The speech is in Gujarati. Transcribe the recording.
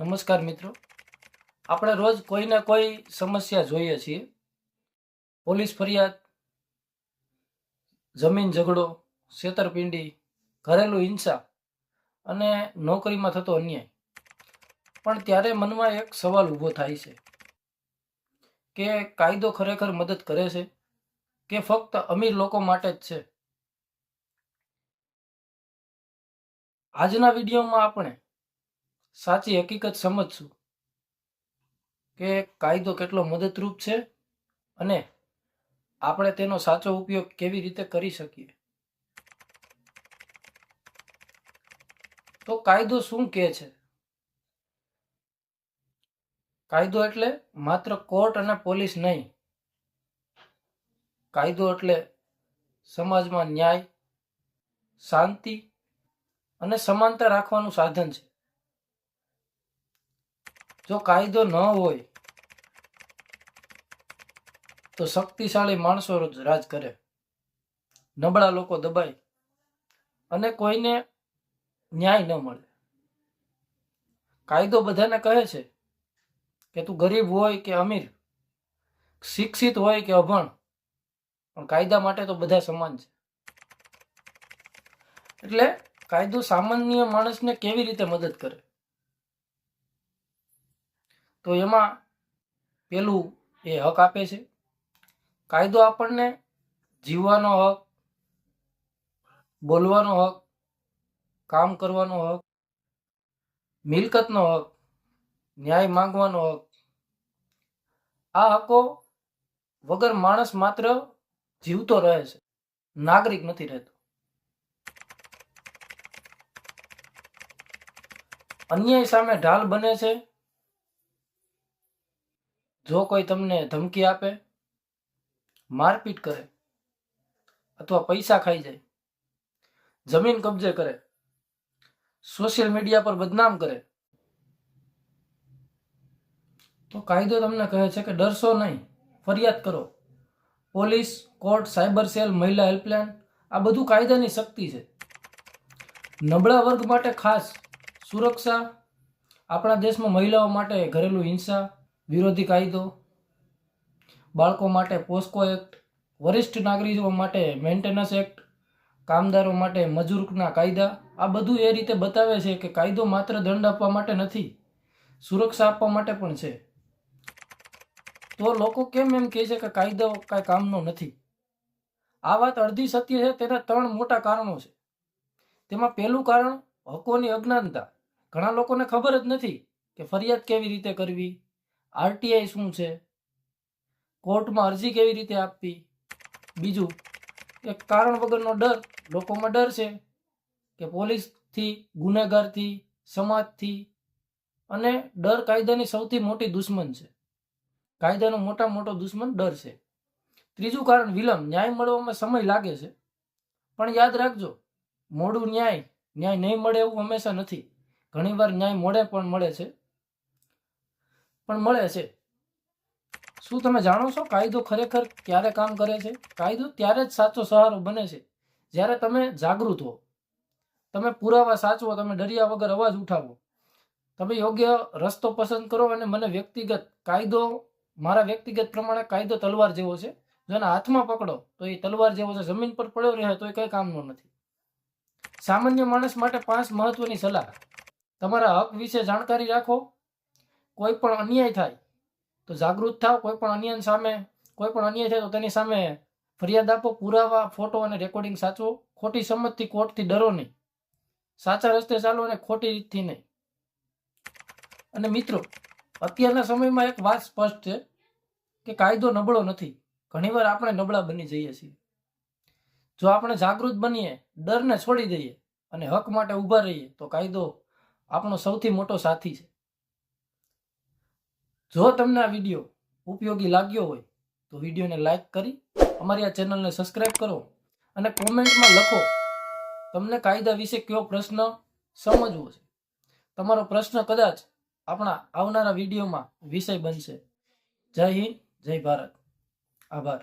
નમસ્કાર મિત્રો. આપણે રોજ કોઈને કોઈ સમસ્યા જોઈએ છીએ. પોલીસ ફરિયાદ, જમીન ઝઘડો, છેતરપિંડી, ઘરેલું હિંસા અને નોકરીમાં થતો અન્યાય. પણ ત્યારે મનમાં એક સવાલ ઊભો થાય છે કે કાયદો ખરેખર મદદ કરે છે કે ફક્ત અમીર લોકો માટે જ છે? આજના વિડીયોમાં આપણે સાચી હકીકત સમજશું કે કાયદો કેટલો મદદરૂપ છે અને આપણે તેનો સાચો ઉપયોગ કેવી રીતે કરી શકીએ. તો કાયદો શું કહે છે? કાયદો એટલે માત્ર કોર્ટ અને પોલીસ નહીં. કાયદો એટલે સમાજમાં ન્યાય, શાંતિ અને સમાનતા રાખવાનું સાધન છે. જો કાયદો ન હોય, તો શક્તિશાળી માણસો રાજ કરે. નબળા લોકો દબાય અને કોઈને ન્યાય ન મળે. કાયદો બધાને કહે છે કે તું ગરીબ હોય કે અમીર, શિક્ષિત હોય કે અભણ, પણ કાયદા માટે તો બધા સમાન છે. એટલે કાયદો સામાન્ય માણસને કેવી રીતે મદદ કરે? તો એમાં પેલું એ હક આપે છે. કાયદો આપણને જીવવાનો હક, બોલવાનો હક, કામ કરવાનો હક, મિલકતનો હક, ન્યાય માંગવાનો હક, આ હકો વગર માણસ માત્ર જીવતો રહે છે, નાગરિક નથી રહેતો. અન્યાય સામે ઢાલ બને છે. જો કોઈ તમને ધમકી આપે, મારપીટ કરે અથવા પૈસા ખાઈ જાય, જમીન કબજે કરે, સોશિયલ મીડિયા પર બદનામ કરે, તો કાયદો તમને કહે છે કે ડરશો નહીં. ફરિયાદ કરો. પોલીસ, કોર્ટ, સાયબર સેલ, મહિલા હેલ્પલાઇન, આ બધું કાયદાની શક્તિ છે. નબળા વર્ગ માટે ખાસ સુરક્ષા, આપણા દેશમાં મહિલાઓ માટે ઘરેલું હિંસા વિરોધી કાયદો, બાળકો માટે પોસ્કો એક્ટ, વરિષ્ઠ નાગરિકો માટે મેન્ટેનન્સ એક્ટ, કામદારો માટે મજૂરના કાયદા, આ બધું એ રીતે બતાવે છે કે કાયદો માત્ર દંડ આપવા માટે નથી, સુરક્ષા આપવા માટે પણ છે. તો લોકો કેમ એમ કહે છે કે કાયદો કાંઈ કામનો નથી? આ વાત અડધી સત્ય છે, તેના ત્રણ મોટા કારણો છે. તેમાં પહેલું કારણ હકોની અજ્ઞાનતા. ઘણા લોકોને ખબર જ નથી કે ફરિયાદ કેવી રીતે કરવી? આરટીઆઈ શું છે? કોર્ટમાં અરજી કેવી રીતે આપવી? બીજું, એક કારણ વગરનો ડર, લોકોમાં ડર છે કે પોલીસથી, ગુનેગારથી, સમાજથી અને ડર કાયદાની સૌથી મોટી દુશ્મન છે. કાયદાનો મોટા મોટો દુશ્મન ડર છે. ત્રીજું કારણ વિલંબ, ન્યાય મળવામાં સમય લાગે છે. પણ યાદ રાખજો, મોડું ન્યાય ન્યાય નહીં મળે એવું હંમેશા નથી. ઘણીવાર ન્યાય મળે પણ મળે છે. પણ મળે છે. શું તમે જાણો છો કાયદો ખરેખર ક્યારે કામ કરે છે? કાયદો ત્યારે જ સાચો સહારો બને છે. જ્યારે તમે જાગૃત હો. તમે પુરાવા સાચવો, તમે ડર્યા વગર અવાજ ઉઠાવો. તમે યોગ્ય રસ્તો પસંદ કરો અને મને વ્યક્તિગત કાયદો, મારા વ્યક્તિગત પ્રમાણે કાયદો તલવાર જેવો છે. જો એના હાથમાં પકડો, તો એ તલવાર જેવો છે. જમીન પર પડ્યો રહે તો એ કઈ કામનો નથી. સામાન્ય માણસ માટે પાંચ મહત્વની સલાહ. તમારા હક વિશે જાણકારી રાખો કોઈ પણ અન્યાય થાય, તો જાગૃત થાવ. કોઈ પણ અન્યાય સામે, કોઈ પણ અન્યાય થાય તો તેની સામે ફરિયાદ આપો, પુરાવા ફોટો અને રેકોર્ડિંગ સાચવો. ખોટી સંમતથી કોર્ટથી ડરો નહીં. સાચા રસ્તે ચાલો અને ખોટી રીતથી નહીં. અને મિત્રો, અત્યારના સમયમાં એક વાત સ્પષ્ટ છે કે કાયદો નબળો નથી. ઘણીવાર આપણે નબળા બની જઈએ છીએ. જો આપણે જાગૃત બનીએ, ડરને છોડી દઈએ અને હક માટે ઊભા રહીએ, તો કાયદો આપણો સૌથી મોટો સાથી છે. જો તમને આ વીડિયો ઉપયોગી લાગ્યો હોય, તો વિડીયોને લાઈક કરી, અમારી આ ચેનલને સબસ્ક્રાઈબ કરો અને કોમેન્ટમાં લખો, તમને કાયદા વિશે કયો પ્રશ્ન સમજવો છે. તમારો પ્રશ્ન કદાચ આપણા આવનારા વિડીયોમાં વિષય બનશે. જય હિન્દ, જય ભારત. આભાર.